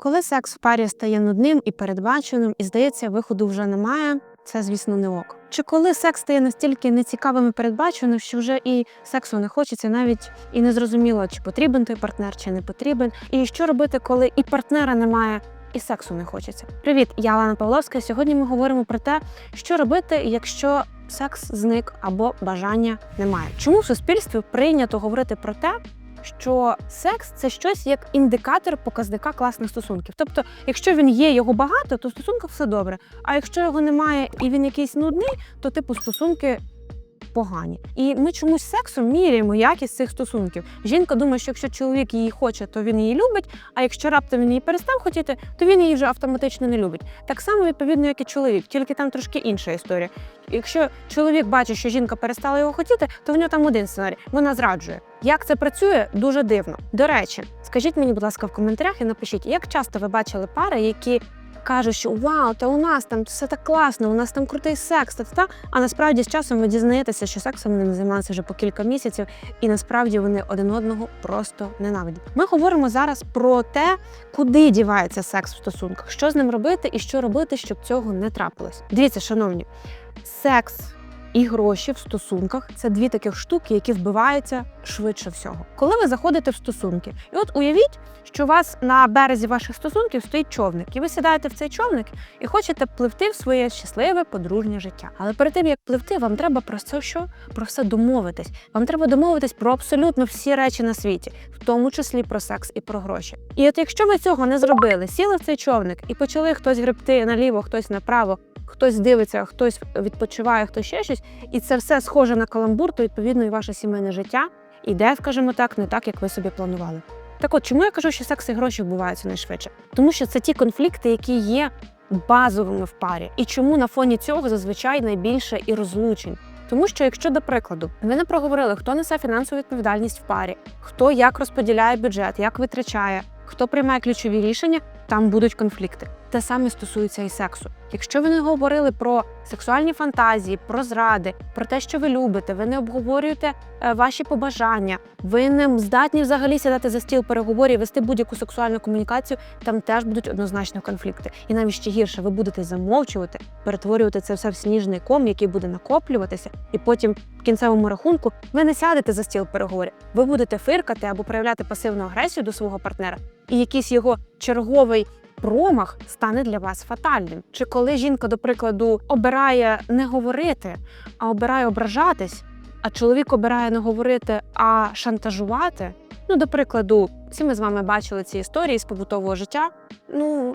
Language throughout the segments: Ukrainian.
Коли секс в парі стає нудним і передбаченим, і здається, виходу вже немає, це, звісно, не ок. Чи коли секс стає настільки нецікавим і передбаченим, що вже і сексу не хочеться, навіть і не зрозуміло, чи потрібен той партнер, чи не потрібен. І що робити, коли і партнера немає, і сексу не хочеться. Привіт, я Лана Павловська. Сьогодні ми говоримо про те, що робити, якщо секс зник або бажання немає. Чому в суспільстві прийнято говорити про те, що секс це щось як індикатор показника класних стосунків. Тобто, якщо він є, його багато, то в стосунках все добре. А якщо його немає і він якийсь нудний, то типу стосунки. Погані, і ми чомусь сексом міряємо якість цих стосунків. Жінка думає, що якщо чоловік її хоче, то він її любить. А якщо раптом він її перестав хотіти, то він її вже автоматично не любить. Так само відповідно, як і чоловік, тільки там трошки інша історія. Якщо чоловік бачить, що жінка перестала його хотіти, то в нього там один сценарій вона зраджує. Як це працює, дуже дивно. До речі, скажіть мені, будь ласка, в коментарях і напишіть, як часто ви бачили пари, які кажуть, що вау, та у нас там все так класно, у нас там крутий секс, та та а насправді з часом ви дізнаєтеся, що сексом вони займалися вже по кілька місяців, і насправді вони один одного просто ненавидять. Ми говоримо зараз про те, куди дівається секс в стосунках, що з ним робити і що робити, щоб цього не трапилось. Дивіться, шановні, секс. І гроші в стосунках це дві таких штуки, які вбиваються швидше всього. Коли ви заходите в стосунки, і от уявіть, що у вас на березі ваших стосунків стоїть човник, і ви сідаєте в цей човник і хочете пливти в своє щасливе подружнє життя. Але перед тим як пливти, вам треба про це що? Про все домовитись. Вам треба домовитись про абсолютно всі речі на світі, в тому числі про секс і про гроші. І от якщо ви цього не зробили, сіли в цей човник і почали хтось гребти наліво, хтось направо. Хтось дивиться, хтось відпочиває, хтось ще щось, і це все схоже на каламбур, то відповідно і ваше сімейне життя іде, скажімо так, не так, як ви собі планували. Так от, чому я кажу, що секс і гроші вбуваються найшвидше? Тому що це ті конфлікти, які є базовими в парі. І чому на фоні цього зазвичай найбільше і розлучень? Тому що, якщо, до прикладу, ви не проговорили, хто несе фінансову відповідальність в парі, хто як розподіляє бюджет, як витрачає, хто приймає ключові рішення, там будуть конфлікти. Те саме стосується і сексу. Якщо ви не говорили про сексуальні фантазії, про зради, про те, що ви любите, ви не обговорюєте е, ваші побажання, ви не здатні взагалі сідати за стіл переговорів, вести будь-яку сексуальну комунікацію, там теж будуть однозначно конфлікти. І навіть ще гірше, ви будете замовчувати, перетворювати це все в сніжний ком, який буде накоплюватися, і потім в кінцевому рахунку ви не сядете за стіл переговорів. Ви будете фиркати або проявляти пасивну агресію до свого партнера, і якийсь його черговий промах стане для вас фатальним. Чи коли жінка, до прикладу, обирає не говорити, а обирає ображатись, а чоловік обирає не говорити, а шантажувати. Ну, до прикладу, всі ми з вами бачили ці історії з побутового життя. Ну,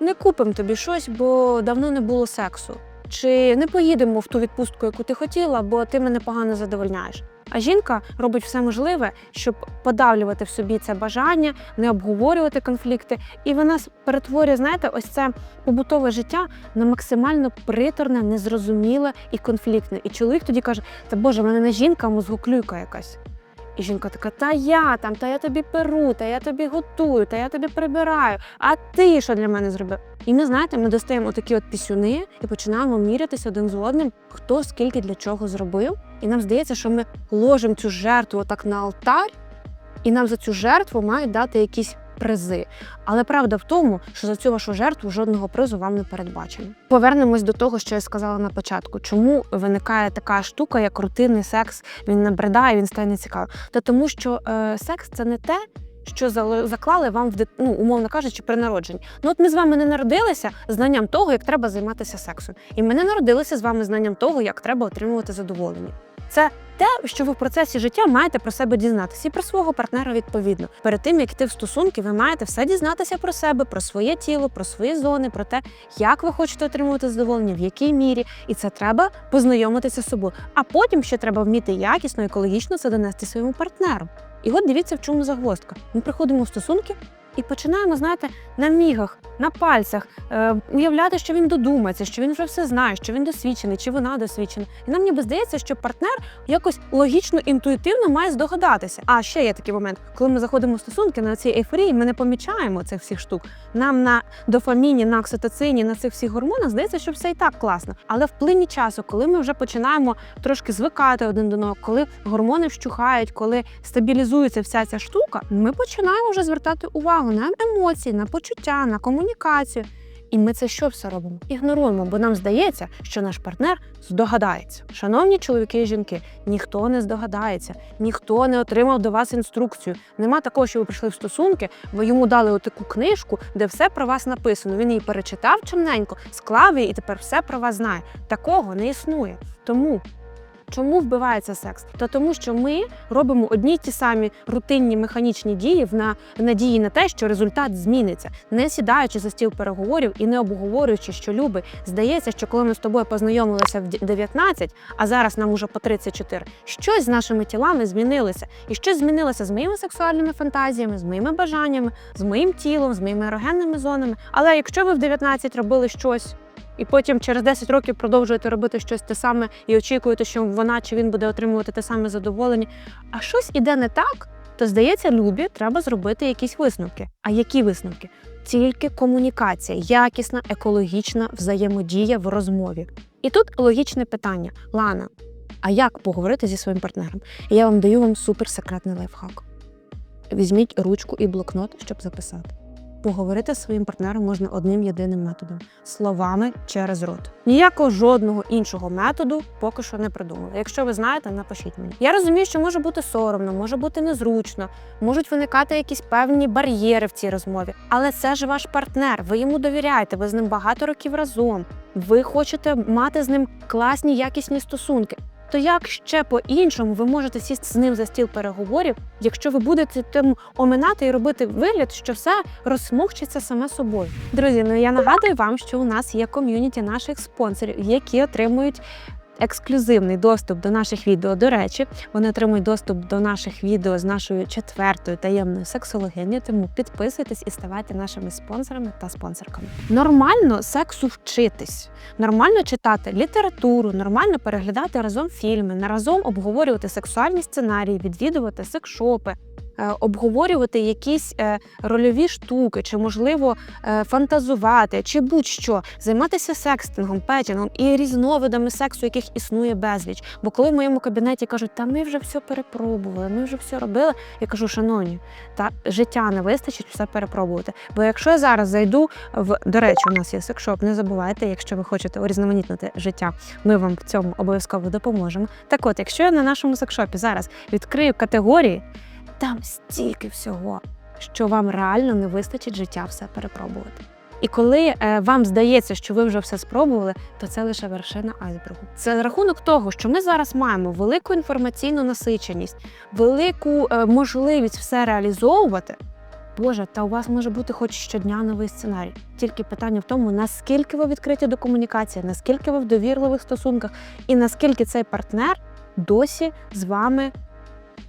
не купимо тобі щось, бо давно не було сексу. Чи не поїдемо в ту відпустку, яку ти хотіла, бо ти мене погано задовольняєш. А жінка робить все можливе, щоб подавлювати в собі це бажання, не обговорювати конфлікти, і вона перетворює, знаєте, ось це побутове життя на максимально приторне, незрозуміле і конфліктне. І чоловік тоді каже: Та Боже, в мене не жінка, а мозгоклюйка якась. І жінка така: Та я там, та я тобі перу, та я тобі готую, та я тобі прибираю. А ти що для мене зробив? І ми знаєте, ми достаємо такі от пісюни і починаємо мірятися один з одним, хто скільки для чого зробив. І нам здається, що ми ложимо цю жертву отак на алтар, і нам за цю жертву мають дати якісь призи. Але правда в тому, що за цю вашу жертву жодного призу вам не передбачено. Повернемось до того, що я сказала на початку. Чому виникає така штука, як рутинний секс? Він набридає, він стає нецікавим. Та тому, що е, секс це не те. Що заклали вам в дит... ну, умовно кажучи, при народженні. Ну от ми з вами не народилися знанням того, як треба займатися сексом, і ми не народилися з вами знанням того, як треба отримувати задоволення. Це те, що ви в процесі життя маєте про себе дізнатися і про свого партнера відповідно. Перед тим як йти в стосунки, ви маєте все дізнатися про себе, про своє тіло, про свої зони, про те, як ви хочете отримувати задоволення, в якій мірі, і це треба познайомитися з собою. А потім ще треба вміти якісно, екологічно це донести своєму партнеру. І от дивіться, в чому загвоздка. Ми приходимо в стосунки. І починаємо, знаєте, на мігах, на пальцях е, уявляти, що він додумається, що він вже все знає, що він досвідчений, чи вона досвідчена. І нам ніби здається, що партнер якось логічно, інтуїтивно має здогадатися. А ще є такий момент, коли ми заходимо в стосунки на цій ейфорії, ми не помічаємо цих всіх штук. Нам на дофаміні, на окситоцині, на цих всіх гормонах здається, що все і так класно. Але в плині часу, коли ми вже починаємо трошки звикати один до одного, коли гормони вщухають, коли стабілізується вся ця штука, ми починаємо вже звертати увагу увагу на емоції, на почуття, на комунікацію. І ми це що все робимо? Ігноруємо, бо нам здається, що наш партнер здогадається. Шановні чоловіки і жінки, ніхто не здогадається, ніхто не отримав до вас інструкцію. Нема такого, що ви прийшли в стосунки, ви йому дали отаку книжку, де все про вас написано. Він її перечитав чимненько, склав її і тепер все про вас знає. Такого не існує. Тому Чому вбивається секс? Та тому, що ми робимо одні й ті самі рутинні механічні дії в на надії на те, що результат зміниться, не сідаючи за стіл переговорів і не обговорюючи, що люби. Здається, що коли ми з тобою познайомилися в 19, а зараз нам уже по 34, щось з нашими тілами змінилося. І щось змінилося з моїми сексуальними фантазіями, з моїми бажаннями, з моїм тілом, з моїми ерогенними зонами. Але якщо ви в 19 робили щось і потім через 10 років продовжуєте робити щось те саме і очікуєте, що вона чи він буде отримувати те саме задоволення, а щось іде не так, то здається, любі, треба зробити якісь висновки. А які висновки? Тільки комунікація, якісна, екологічна взаємодія в розмові. І тут логічне питання: Лана, а як поговорити зі своїм партнером? І я вам даю вам суперсекретний лайфхак. Візьміть ручку і блокнот, щоб записати. Поговорити з своїм партнером можна одним єдиним методом словами через рот. Ніякого жодного іншого методу поки що не придумали. Якщо ви знаєте, напишіть мені. Я розумію, що може бути соромно, може бути незручно, можуть виникати якісь певні бар'єри в цій розмові. Але це ж ваш партнер. Ви йому довіряєте, ви з ним багато років разом. Ви хочете мати з ним класні якісні стосунки. То як ще по-іншому ви можете сісти з ним за стіл переговорів, якщо ви будете тим оминати і робити вигляд, що все розсмокчиться саме собою? Друзі, ну я нагадую вам, що у нас є ком'юніті наших спонсорів, які отримують. Ексклюзивний доступ до наших відео. До речі, вони отримують доступ до наших відео з нашою четвертою таємною сексологинею. Тому підписуйтесь і ставайте нашими спонсорами та спонсорками. Нормально сексу вчитись, нормально читати літературу, нормально переглядати разом фільми, разом обговорювати сексуальні сценарії, відвідувати секшопи. Е, Обговорювати якісь е, рольові штуки, чи можливо е, фантазувати, чи будь-що, займатися секстингом, петінгом і різновидами сексу, яких існує безліч. Бо коли в моєму кабінеті кажуть, та ми вже все перепробували, ми вже все робили. Я кажу, шановні, та життя не вистачить все перепробувати. Бо якщо я зараз зайду в до речі, у нас є секшоп, не забувайте, якщо ви хочете урізноманітнити життя, ми вам в цьому обов'язково допоможемо. Так от, якщо я на нашому секшопі зараз відкрию категорії, там стільки всього, що вам реально не вистачить життя все перепробувати. І коли е, вам здається, що ви вже все спробували, то це лише вершина айсбергу. Це рахунок того, що ми зараз маємо велику інформаційну насиченість, велику е, можливість все реалізовувати. Боже, та у вас може бути хоч щодня новий сценарій. Тільки питання в тому, наскільки ви відкриті до комунікації, наскільки ви в довірливих стосунках, і наскільки цей партнер досі з вами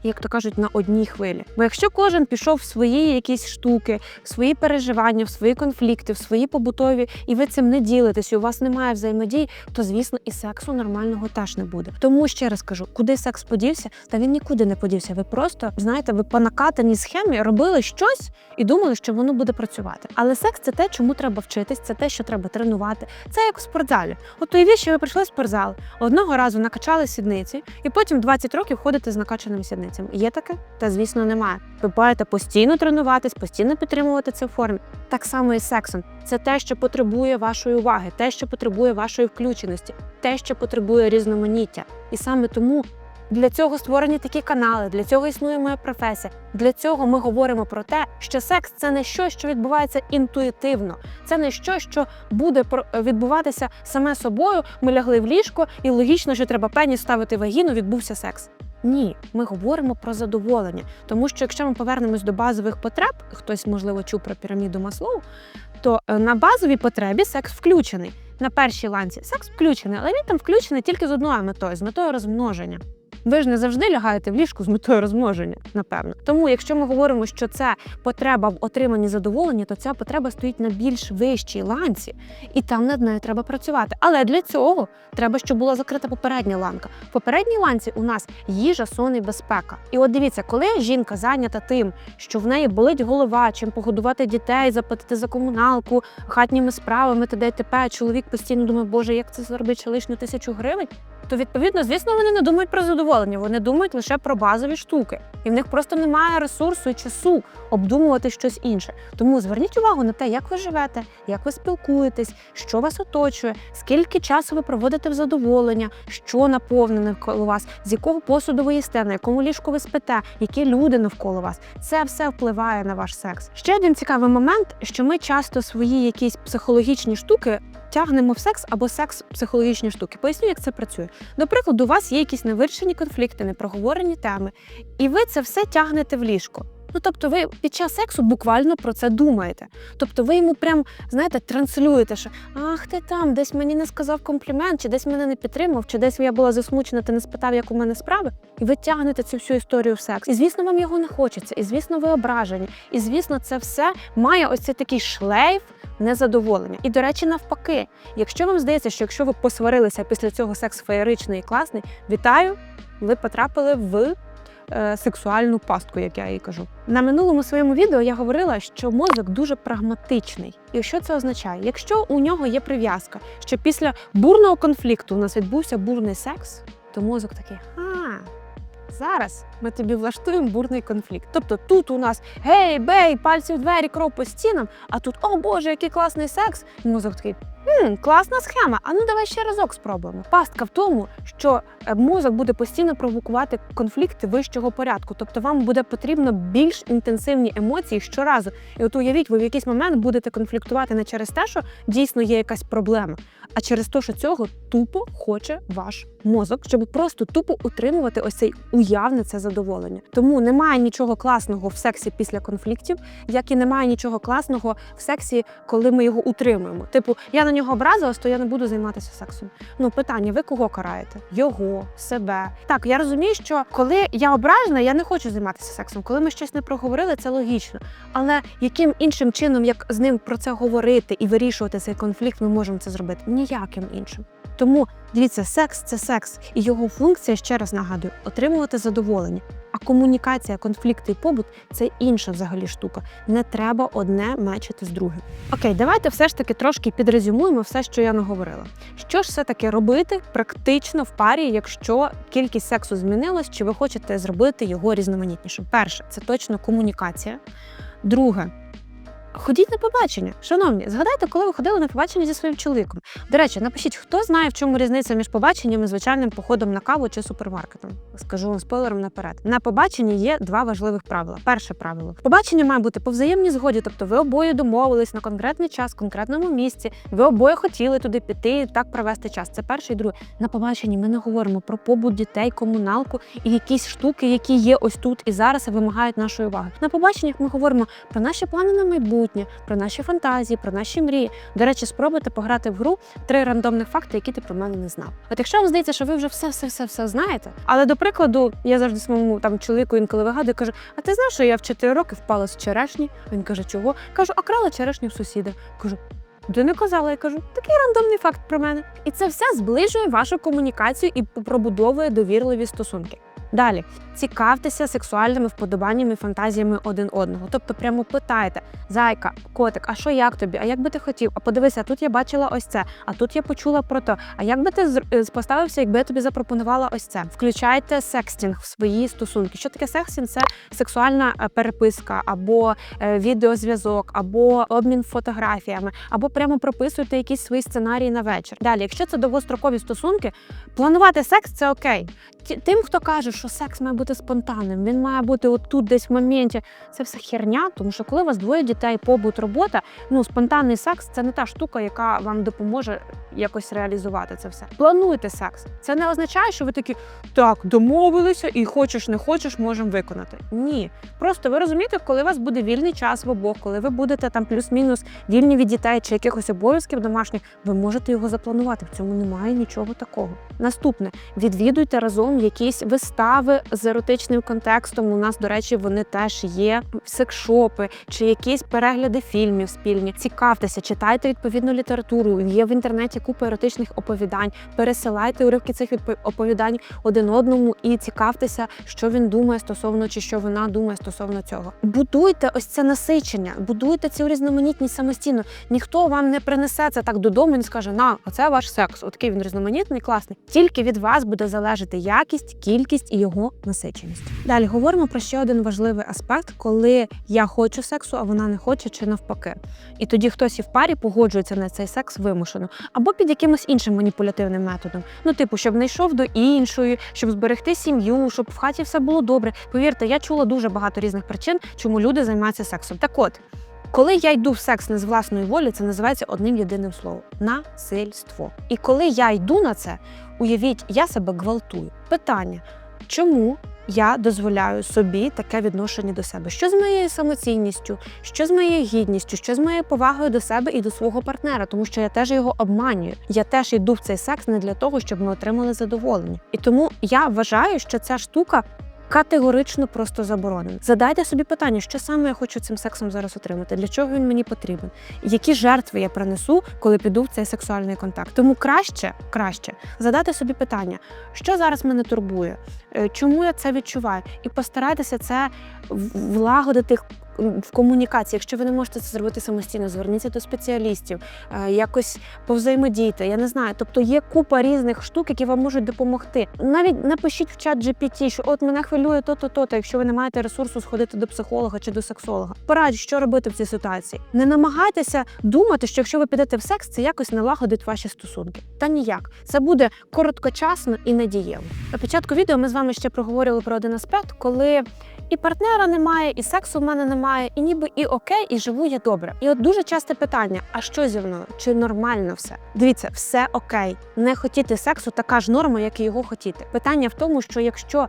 як то кажуть, на одній хвилі. Бо якщо кожен пішов в свої якісь штуки, в свої переживання, в свої конфлікти, в свої побутові, і ви цим не ділитесь, і у вас немає взаємодії, то звісно і сексу нормального теж не буде. Тому ще раз кажу, куди секс подівся, та він нікуди не подівся. Ви просто знаєте, ви по накатаній схемі робили щось і думали, що воно буде працювати. Але секс це те, чому треба вчитись, це те, що треба тренувати. Це як в спортзалі. От уявіть, що ви прийшли в спортзал, одного разу накачали сідниці, і потім 20 років ходите з накачаними сідницями. Є таке? Та звісно, немає. Ви маєте постійно тренуватись, постійно підтримувати це в формі. Так само і сексом. Це те, що потребує вашої уваги, те, що потребує вашої включеності, те, що потребує різноманіття. І саме тому. Для цього створені такі канали, для цього існує моя професія. Для цього ми говоримо про те, що секс це не щось, що відбувається інтуїтивно. Це не щось, що буде відбуватися саме собою. Ми лягли в ліжко, і логічно, що треба пеніс ставити вагіну, відбувся секс. Ні, ми говоримо про задоволення, тому що якщо ми повернемось до базових потреб, хтось можливо чув про піраміду Маслоу, то е, на базовій потребі секс включений. На першій ланці секс включений, але він там включений тільки з одною метою з метою розмноження. Ви ж не завжди лягаєте в ліжку з метою розмноження, напевно. Тому, якщо ми говоримо, що це потреба в отриманні задоволення, то ця потреба стоїть на більш вищій ланці, і там над нею треба працювати. Але для цього треба, щоб була закрита попередня ланка. В попередній ланці у нас їжа, сон і безпека. І от дивіться, коли жінка зайнята тим, що в неї болить голова, чим погодувати дітей, заплатити за комуналку, хатніми справами, т.д. і чоловік постійно думає, боже, як це заробити лишню тисячу гривень. То відповідно, звісно, вони не думають про задоволення, вони думають лише про базові штуки, і в них просто немає ресурсу і часу обдумувати щось інше. Тому зверніть увагу на те, як ви живете, як ви спілкуєтесь, що вас оточує, скільки часу ви проводите в задоволення, що наповнене коло вас, з якого посуду ви їсте, на якому ліжку ви спите, які люди навколо вас. Це все впливає на ваш секс. Ще один цікавий момент, що ми часто свої якісь психологічні штуки тягнемо в секс або секс психологічні штуки. Поясню, як це працює. До прикладу, у вас є якісь невирішені конфлікти, непроговорені теми, і ви це все тягнете в ліжко. Ну, тобто, ви під час сексу буквально про це думаєте. Тобто, ви йому прям знаєте, транслюєте, що ах, ти там, десь мені не сказав комплімент, чи десь мене не підтримав, чи десь я була засмучена, ти не спитав, як у мене справи, і ви тягнете цю всю історію в секс. І звісно, вам його не хочеться, і звісно, ви ображені. І звісно, це все має ось цей такий шлейф незадоволення. І до речі, навпаки, якщо вам здається, що якщо ви посварилися після цього секс феєричний і класний, вітаю, ви потрапили в е, сексуальну пастку, як я їй кажу. На минулому своєму відео я говорила, що мозок дуже прагматичний. І що це означає? Якщо у нього є прив'язка, що після бурного конфлікту у нас відбувся бурний секс, то мозок такий, а. Зараз ми тобі влаштуємо бурний конфлікт. Тобто тут у нас гей, бей, пальці в двері, кров по стінам, а тут о Боже, який класний секс. Мозок такий. Хм, класна схема. А ну давай ще разок спробуємо. Пастка в тому, що е, мозок буде постійно провокувати конфлікти вищого порядку. Тобто вам буде потрібно більш інтенсивні емоції щоразу. І от уявіть, ви в якийсь момент будете конфліктувати не через те, що дійсно є якась проблема, а через те, що цього тупо хоче ваш мозок, щоб просто тупо утримувати ось цей уявне це задоволення. Тому немає нічого класного в сексі після конфліктів, як і немає нічого класного в сексі, коли ми його утримуємо. Типу, я на нього образилась, то я не буду займатися сексом. Ну питання: ви кого караєте? Його, себе. Так, я розумію, що коли я ображена, я не хочу займатися сексом. Коли ми щось не проговорили, це логічно. Але яким іншим чином, як з ним про це говорити і вирішувати цей конфлікт, ми можемо це зробити? Ніяким іншим. Тому дивіться, секс це секс, і його функція, ще раз нагадую, отримувати задоволення. Комунікація, конфлікти і побут це інша взагалі штука. Не треба одне мечити з другим. Окей, давайте все ж таки трошки підрезюмуємо все, що я наговорила. Що ж все таки робити практично в парі, якщо кількість сексу змінилась, чи ви хочете зробити його різноманітнішим? Перше, це точно комунікація. Друге. Ходіть на побачення. Шановні, згадайте, коли ви ходили на побачення зі своїм чоловіком. До речі, напишіть, хто знає, в чому різниця між побаченням і звичайним походом на каву чи супермаркетом. Скажу вам спойлером наперед. На побаченні є два важливих правила. Перше правило: побачення має бути по взаємній згоді, тобто ви обоє домовились на конкретний час, в конкретному місці. Ви обоє хотіли туди піти і так провести час. Це перше і друге. На побаченні ми не говоримо про побут дітей, комуналку і якісь штуки, які є ось тут і зараз і вимагають нашої уваги. На побаченнях ми говоримо про наші плани на майбутнє, про наші фантазії, про наші мрії. До речі, спробуйте пограти в гру три рандомних факти, які ти про мене не знав. От якщо вам здається, що ви вже все, все, все, все знаєте. Але до прикладу, я завжди своєму там чоловіку інколи вигадую, кажу: а ти знаєш, що я в 4 роки впала з черешні? Він каже, чого? Кажу, а крала черешню в сусіда. Кажу. Ти не казала, я кажу, такий рандомний факт про мене. І це все зближує вашу комунікацію і пробудовує довірливі стосунки. Далі цікавтеся сексуальними вподобаннями фантазіями один одного. Тобто, прямо питайте: зайка, котик, а що як тобі? А як би ти хотів? А подивися, тут я бачила ось це, а тут я почула про то. А як би ти е, поставився, якби я тобі запропонувала ось це? Включайте секстінг в свої стосунки. Що таке секстінг? Це сексуальна е, переписка, або е, відеозв'язок, або обмін фотографіями, або прямо прописуйте якісь свої сценарії на вечір. Далі, якщо це довгострокові стосунки, планувати секс це окей. Тим, хто каже, що секс має бути спонтанним, він має бути отут, десь в моменті. Це все херня, тому що коли у вас двоє дітей, побут, робота, ну спонтанний секс це не та штука, яка вам допоможе якось реалізувати це все. Плануйте секс. Це не означає, що ви такі так домовилися і хочеш, не хочеш, можемо виконати. Ні, просто ви розумієте, коли у вас буде вільний час в обох, коли ви будете там плюс-мінус вільні від дітей чи якихось обов'язків домашніх, ви можете його запланувати. В цьому немає нічого такого. Наступне відвідуйте разом якісь вистави. Кави з еротичним контекстом. У нас, до речі, вони теж є секшопи чи якісь перегляди фільмів спільні. Цікавтеся, читайте відповідну літературу. Є в інтернеті купа еротичних оповідань. Пересилайте уривки цих оповідань один одному і цікавтеся, що він думає стосовно чи що вона думає стосовно цього. Будуйте ось це насичення, будуйте цю різноманітність самостійно. Ніхто вам не принесе це так додому і скаже: на, оце ваш секс. Отакий він різноманітний, класний. Тільки від вас буде залежати якість, кількість і його насиченість. Далі говоримо про ще один важливий аспект, коли я хочу сексу, а вона не хоче, чи навпаки. І тоді хтось і в парі погоджується на цей секс вимушено, або під якимось іншим маніпулятивним методом. Ну, типу, щоб не йшов до іншої, щоб зберегти сім'ю, щоб в хаті все було добре. Повірте, я чула дуже багато різних причин, чому люди займаються сексом. Так от. Коли я йду в секс не з власної волі, це називається одним єдиним словом насильство. І коли я йду на це, уявіть, я себе гвалтую. Питання: чому я дозволяю собі таке відношення до себе? Що з моєю самоцінністю, що з моєю гідністю, що з моєю повагою до себе і до свого партнера, тому що я теж його обманюю. Я теж йду в цей секс не для того, щоб ми отримали задоволення. І тому я вважаю, що ця штука. Категорично просто заборонено. Задайте собі питання, що саме я хочу цим сексом зараз отримати, для чого він мені потрібен, які жертви я принесу, коли піду в цей сексуальний контакт. Тому краще, краще задати собі питання, що зараз мене турбує, е, чому я це відчуваю, і постарайтеся це влагодити в комунікації. Якщо ви не можете це зробити самостійно, зверніться до спеціалістів, е, якось повзаємодійте. Я не знаю. Тобто є купа різних штук, які вам можуть допомогти. Навіть напишіть в чат GPT, що от мене хвилює то-то, то-то, якщо ви не маєте ресурсу сходити до психолога чи до сексолога. Порадь, що робити в цій ситуації. Не намагайтеся думати, що якщо ви підете в секс, це якось налагодить ваші стосунки. Та ніяк. Це буде короткочасно і надієво. На початку відео ми з вами ще проговорювали про один аспект, коли і партнера немає, і сексу в мене немає, і ніби і окей, і живу я добре. І от дуже часте питання: а що зі мною? Чи нормально все? Дивіться, все окей. Не хотіти сексу така ж норма, як і його хотіти. Питання в тому, що якщо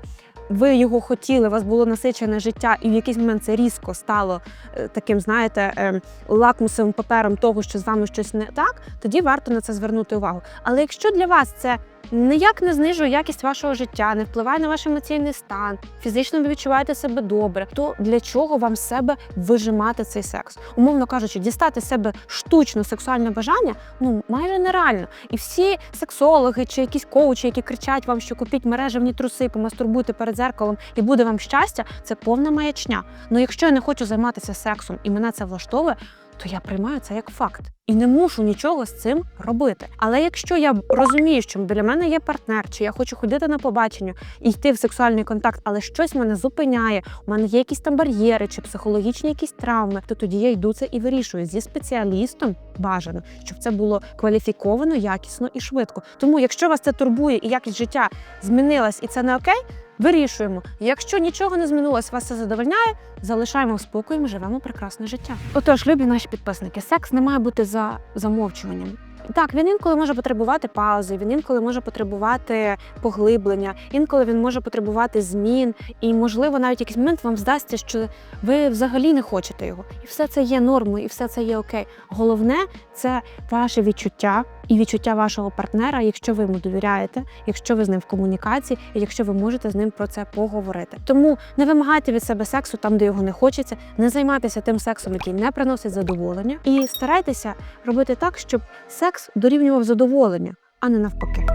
ви його хотіли, у вас було насичене життя, і в якийсь момент це різко стало е, таким, знаєте, е, лакмусовим папером того, що з вами щось не так, тоді варто на це звернути увагу. Але якщо для вас це ніяк не знижує якість вашого життя, не впливає на ваш емоційний стан, фізично ви відчуваєте себе добре, то для чого вам себе вижимати цей секс? Умовно кажучи, дістати себе штучно сексуальне бажання ну майже нереально. І всі сексологи чи якісь коучі, які кричать вам, що купіть мережевні труси, помастурбуйте перед зеркалом і буде вам щастя, це повна маячня. Ну якщо я не хочу займатися сексом і мене це влаштовує. То я приймаю це як факт і не мушу нічого з цим робити. Але якщо я розумію, що для мене є партнер, чи я хочу ходити на побачення і йти в сексуальний контакт, але щось мене зупиняє, у мене є якісь там бар'єри чи психологічні якісь травми, то тоді я йду це і вирішую зі спеціалістом. Бажано, щоб це було кваліфіковано, якісно і швидко. Тому, якщо вас це турбує і якість життя змінилась, і це не окей. Вирішуємо. Якщо нічого не змінилось, вас це задовольняє, залишаємо в спокої, ми живемо прекрасне життя. Отож, любі наші підписники, секс не має бути за замовчуванням. Так, він інколи може потребувати паузи, він інколи може потребувати поглиблення, інколи він може потребувати змін, і, можливо, навіть якийсь момент вам здасться, що ви взагалі не хочете його. І все це є нормою, і все це є окей. Головне це ваше відчуття і відчуття вашого партнера, якщо ви йому довіряєте, якщо ви з ним в комунікації, і якщо ви можете з ним про це поговорити. Тому не вимагайте від себе сексу там, де його не хочеться, не займайтеся тим сексом, який не приносить задоволення, і старайтеся робити так, щоб секс дорівнював задоволення, а не навпаки.